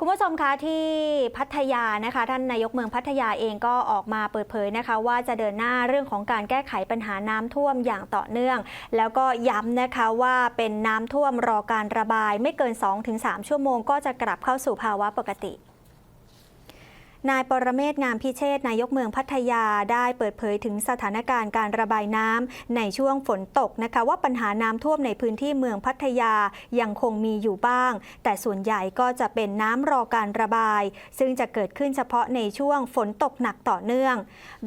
คุณผู้ชมคะที่พัทยานะคะท่านนายกเมืองพัทยาเองก็ออกมาเปิดเผยนะคะ ว่าจะเดินหน้าเรื่องของการแก้ไขปัญหาน้ำท่วมอย่างต่อเนื่อง แล้วก็ย้ำนะคะว่าเป็นน้ำท่วมรอการระบาย ไม่เกิน 2-3 ชั่วโมงก็จะกลับเข้าสู่ภาวะปกติ นายปรเมศงามพิเชษนายกเมืองพัทยาได้เปิดเผยถึงสถานการณ์การระบายน้ำในช่วงฝนตกนะคะ ว่าปัญหาน้ำท่วมในพื้นที่เมืองพัทยายังคงมีอยู่บ้าง แต่ส่วนใหญ่ก็จะเป็นน้ำรอการระบาย ซึ่งจะเกิดขึ้นเฉพาะในช่วงฝนตกหนักต่อเนื่อง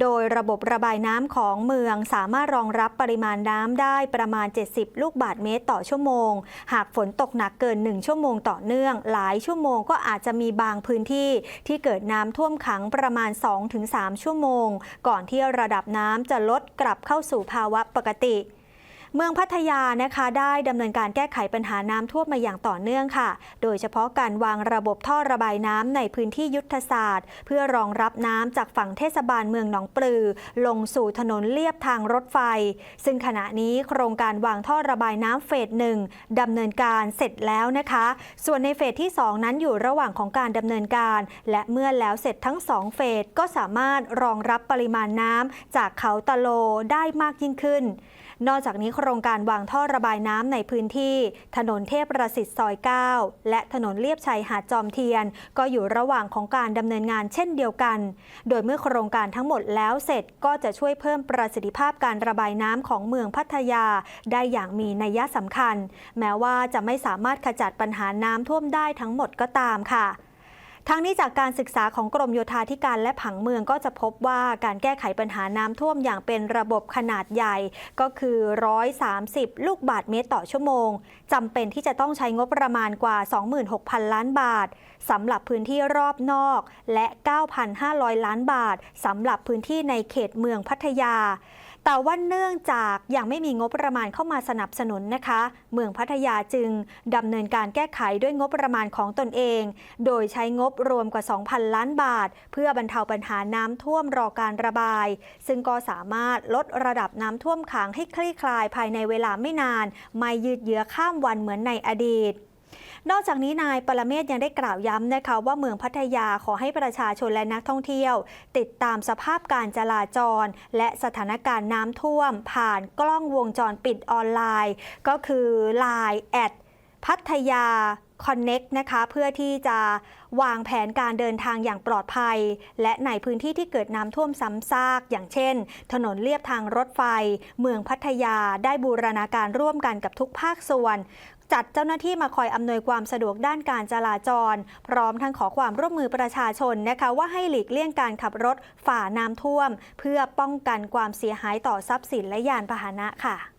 โดยระบบระบายน้ำของเมืองสามารถรองรับปริมาณน้ำได้ประมาณ 70 ลูกบาศก์เมตรต่อชั่วโมง หากฝนตกหนักเกิน 1 ชั่วโมงต่อเนื่อง หลายชั่วโมงก็อาจจะมีบางพื้นที่ที่เกิดน้ำท่วมท่วมขังประมาณ 2-3 ชั่วโมง ก่อนที่ระดับน้ำจะลดกลับเข้าสู่ภาวะปกติ เมืองพัทยานะคะได้ดำเนินการแก้ไขปัญหาน้ำท่วมมาอย่างต่อเนื่องค่ะ โดยเฉพาะการวางระบบท่อระบายน้ำในพื้นที่ยุทธศาสตร์ เพื่อรองรับน้ำจากฝั่งเทศบาลเมืองหนองปลือ ลงสู่ถนนเลียบทางรถไฟ ซึ่งขณะนี้โครงการวางท่อระบายน้ำเฟสหนึ่งดำเนินการเสร็จแล้วนะคะ ส่วนในเฟสที่ 2 นั้นอยู่ระหว่างของการดำเนินการ และเมื่อแล้วเสร็จทั้ง 2 เฟสก็สามารถรองรับปริมาณน้ำจากเขาตะโลได้มากยิ่งขึ้น นอกจากนี้โครงการวางท่อระบายน้ำในพื้นที่ ถนนเทพประสิทธิ์ซอย 9 และถนนเลียบชัยหาดจอมเทียน ก็อยู่ระหว่างของการดำเนินงานเช่นเดียวกัน โดยเมื่อโครงการทั้งหมดแล้วเสร็จก็จะช่วยเพิ่มประสิทธิภาพการระบายน้ำของเมืองพัทยา ได้อย่างมีนัยสำคัญ แม้ว่าจะไม่สามารถขจัดปัญหาน้ำท่วมได้ทั้งหมดก็ตามค่ะ ทั้งนี้จากการศึกษาของกรมโยธาธิการและผังเมืองก็จะพบว่าการแก้ไขปัญหาน้ำท่วมอย่างเป็นระบบขนาดใหญ่ ก็คือ 130 ลูกบาทเมตรต่อชั่วโมงจำเป็นที่จะต้องใช้งบประมาณกว่า 26,000 ล้านบาทสำหรับพื้นที่รอบนอก และ 9,500 ล้านบาทสำหรับพื้นที่ในเขตเมืองพัทยา แต่ว่าเนื่องจากยังไม่มีงบประมาณเข้ามาสนับสนุนนะคะ เมืองพัทยาจึงดำเนินการแก้ไขด้วยงบประมาณของตนเอง โดยใช้งบรวมกว่า 2,000 ล้านบาท เพื่อบรรเทาปัญหาน้ำท่วมรอการระบาย ซึ่งก็สามารถลดระดับน้ำท่วมขังให้คลี่คลายภายในเวลาไม่นาน ไม่ยืดเยื้อข้ามวันเหมือนในอดีต นอกจากนี้นายปรเมศยังได้กล่าวย้ำนะคะว่าเมืองพัทยาขอให้ประชาชนและนักท่องเที่ยว ติดตามสภาพการจราจร และสถานการณ์น้ำท่วม ผ่านกล้องวงจรปิดออนไลน์ ก็คือ Line แอดพัทยา Connect นะคะเพื่อที่จะวางแผนการเดินทางอย่างปลอดภัย และในพื้นที่ที่เกิดน้ำท่วมซ้ำซาก อย่างเช่น ถนนเลียบทางรถไฟ เมืองพัทยาได้บูรณาการร่วมกันกับทุกภาคส่วน จัดเจ้าหน้าที่มาคอยอำนวยความสะดวกด้านการจราจร พร้อมทั้งขอความร่วมมือประชาชนนะคะว่าให้หลีกเลี่ยงการขับรถฝ่าน้ำท่วม เพื่อป้องกันความเสียหายต่อทรัพย์สินและยานพาหนะค่ะ